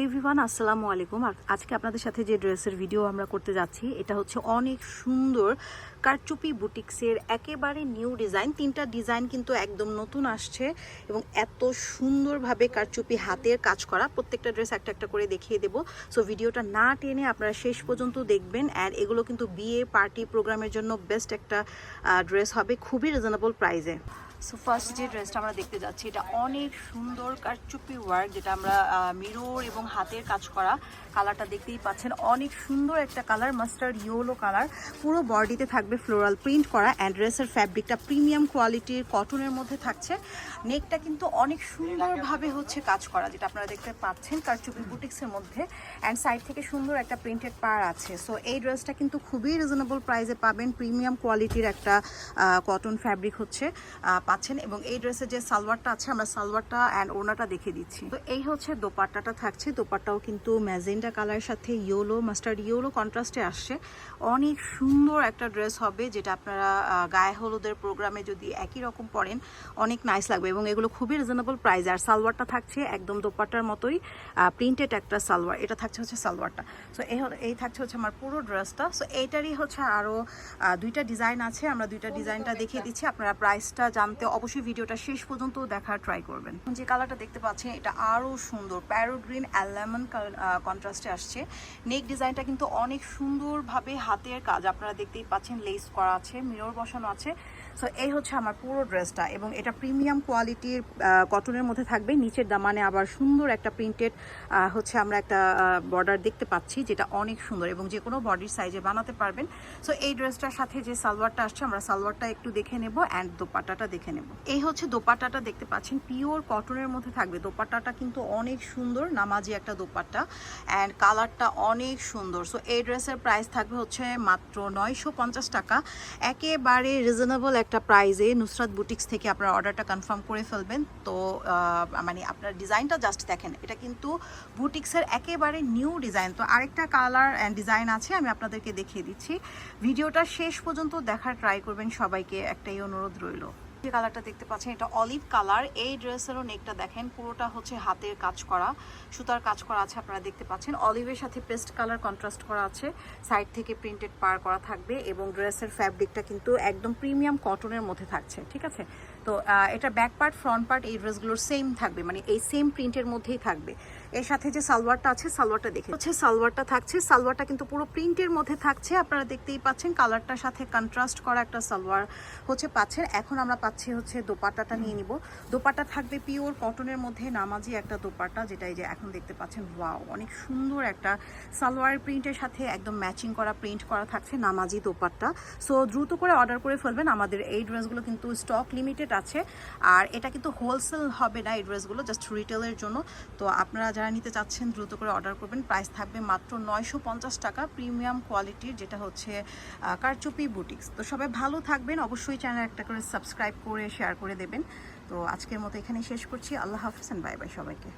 Everyone আসসালামু আলাইকুম। আজকে আপনাদের সাথে যে ড্রেসের ভিডিও আমরা করতে যাচ্ছি, এটা হচ্ছে অনেক সুন্দর কারচুপি বুটিক্সের একেবারে নিউ ডিজাইন তিনটা ডিজাইন কিন্তু একদম নতুন আসছে এবং এত সুন্দরভাবে কারচুপি হাতের কাজ করা। প্রত্যেকটা ড্রেস একটা একটা করে দেখিয়ে দেবো। সো ভিডিওটা না টেনে আপনারা শেষ পর্যন্ত দেখবেন। অ্যান্ড এগুলো কিন্তু বিয়ে পার্টি প্রোগ্রামের জন্য বেস্ট একটা ড্রেস হবে খুবই রিজনেবল প্রাইসে সো ফার্স্ট যে ড্রেসটা আমরা দেখতে যাচ্ছি। এটা অনেক সুন্দর কারচুপি ওয়ার্ক যেটা আমরা মিরর এবং হাতের কাজ করা কালারটা দেখতেই পাচ্ছেন। অনেক সুন্দর একটা কালার মাস্টার্ড ইয়েলো কালার। পুরো বডিতে থাকবে ফ্লোরাল প্রিন্ট করা অ্যান্ড ড্রেসের ফ্যাব্রিকটা প্রিমিয়াম কোয়ালিটির কটনের মধ্যে থাকছে। নেকটা কিন্তু অনেক সুন্দরভাবে হচ্ছে কাজ করা, যেটা আপনারা দেখতে পাচ্ছেন কারচুপি বুটিক্সের মধ্যে। অ্যান্ড সাইড থেকে সুন্দর একটা প্রিন্টেড পার আছে। সো এই ড্রেসটা কিন্তু খুবই রিজনেবল প্রাইসে পাবেন। প্রিমিয়াম কোয়ালিটির একটা কটন ফ্যাব্রিক হচ্ছে। পাচ্ছেন এবং এই ড্রেসের যে সালোয়ারটা আছে আমরা সালোয়ারটা অ্যান্ড ওনাটা দেখে দিচ্ছি। তো এই হচ্ছে দোপাট্টাটা থাকছে। দোপাট্টাও কিন্তু ম্যাজেন্ডা কালারের সাথে ইয়েলো মাস্টার্ড ইয়েলো কন্ট্রাস্টে আসছে। অনেক সুন্দর একটা ড্রেস হবে যেটা আপনারা গায়ে হলুদের প্রোগ্রামে যদি একই রকম পরেন অনেক নাইস লাগবে এবং এগুলো খুবই রিজনেবল প্রাইস আর সালোয়ারটা থাকছে একদম দোপাট্টার মতোই প্রিন্টেড একটা সালোয়ার। এটা থাকছে হচ্ছে সালোয়ারটা। সো এই এই থাকছে হচ্ছে আমার পুরো ড্রেসটা। সো এইটারই হচ্ছে আরও দুইটা ডিজাইন আছে। আমরা দুইটা ডিজাইনটা দেখিয়ে দিচ্ছি। আপনারা প্রাইসটা জানতে অবশ্যই ভিডিওটা শেষ পর্যন্ত দেখার ট্রাই করবেন। যে কালারটা দেখতে পাচ্ছেন, এটা আরও সুন্দর। প্যারো গ্রিন অ্যালেমন কন্ট্রাস্টে আসছে। নেক ডিজাইনটা কিন্তু অনেক সুন্দরভাবে হাতের কাজ। আপনারা দেখতেই পাচ্ছেন লেস করা আছে মিরর বসানো আছে। সো এই হচ্ছে আমার পুরো ড্রেসটা এবং এটা প্রিমিয়াম কোয়ালিটির কটনের মধ্যে থাকবে। নিচের দামানে আবার সুন্দর একটা প্রিন্টেড হচ্ছে আমরা একটা বর্ডার দেখতে পাচ্ছি যেটা অনেক সুন্দর এবং যে কোনো বডির সাইজে বানাতে পারবেন। সো এই ড্রেসটার সাথে যে সালোয়ারটা আসছে, আমরা সালোয়ারটা একটু দেখে নেব অ্যান্ড দোপাট্টাটা দেখে নেব। এই হচ্ছে দোপাট্টাটা দেখতে পাচ্ছেন। পিওর কটনের মধ্যে থাকবে। দোপাট্টাটা কিন্তু অনেক সুন্দর, নামাজি একটা দোপাট্টা। অ্যান্ড কালারটা অনেক সুন্দর। সো এই ড্রেসের প্রাইস থাকবে হচ্ছে মাত্র নয়শো পঞ্চাশ টাকা। একেবারে রিজনেবল একটা প্রাইসে নুসরাত বুটিক্স থেকে আপনারা অর্ডারটা কনফার্ম করে ফেলবেন। তো মানে আপনার ডিজাইনটা জাস্ট দেখেন। এটা কিন্তু বুটিক্সের একেবারে নিউ ডিজাইন তো, আরেকটা কালার অ্যান্ড ডিজাইন আছে, আমি আপনাদেরকে দেখিয়ে দিচ্ছি। ভিডিওটা শেষ পর্যন্ত দেখার ট্রাই করবেন সবাইকে। একটাই অনুরোধ রইল। যে কালারটা দেখতে পাচ্ছেন, এটা অলিভ কালার এই ড্রেসেরও নেকটা দেখেন, পুরোটা হচ্ছে হাতের কাজ করা, সুতার কাজ করা আছে আপনারা দেখতে পাচ্ছেন। অলিভের সাথে পেস্ট কালার কন্ট্রাস্ট করা আছে সাইড থেকে প্রিন্টেড পার করা থাকবে এবং ড্রেসের ফ্যাব্রিকটা কিন্তু একদম প্রিমিয়াম কটনের মধ্যে থাকছে, ঠিক আছে? তো এটা ব্যাক পার্ট ফ্রন্ট পার্ট এই ড্রেসগুলোর সেম থাকবে মানে এই সেম প্রিন্টের মধ্যেই থাকবে। এর সাথে যে সালোয়ারটা আছে, সালোয়ারটা দেখে হচ্ছে সালোয়ারটা থাকছে, সালোয়ারটা কিন্তু পুরো প্রিন্টের মধ্যে থাকছে। আপনারা দেখতেই পাচ্ছেন কালারটার সাথে কন্ট্রাস্ট করা একটা সালোয়ার হচ্ছে পাচ্ছেন। এখন আমরা পাচ্ছি হচ্ছে দোপাট্টাটা নিয়ে নিব। দোপাট্টা থাকবে পিওর কটনের মধ্যে, নামাজি একটা দোপাট্টা, যেটা এই যে এখন দেখতে পাচ্ছেন ওয়াও অনেক সুন্দর একটা সালোয়ার প্রিন্টের সাথে একদম ম্যাচিং করা প্রিন্ট করা থাকছে নামাজি দোপাট্টা। সো দ্রুত করে অর্ডার করে ফেলবেন। আমাদের এই ড্রেসগুলো কিন্তু স্টক লিমিটেড আছে। আর এটা কিন্তু হোলসেল হবে না এই ড্রেসগুলো জাস্ট রিটেলের জন্য। তো আপনারা যারা নিতে চাচ্ছেন, দ্রুত করে অর্ডার করবেন। প্রাইস থাকবে মাত্র নয়শো পঞ্চাশ টাকা, প্রিমিয়াম কোয়ালিটির, যেটা হচ্ছে কারচুপি বুটিক্স। তো সবাই ভালো থাকবেন, অবশ্যই চ্যানেল একটা করে সাবস্ক্রাইব করে, শেয়ার করে দেবেন। তো আজকের মতো এখানেই শেষ করছি। আল্লাহ হাফিজ বাই বাই সবাইকে।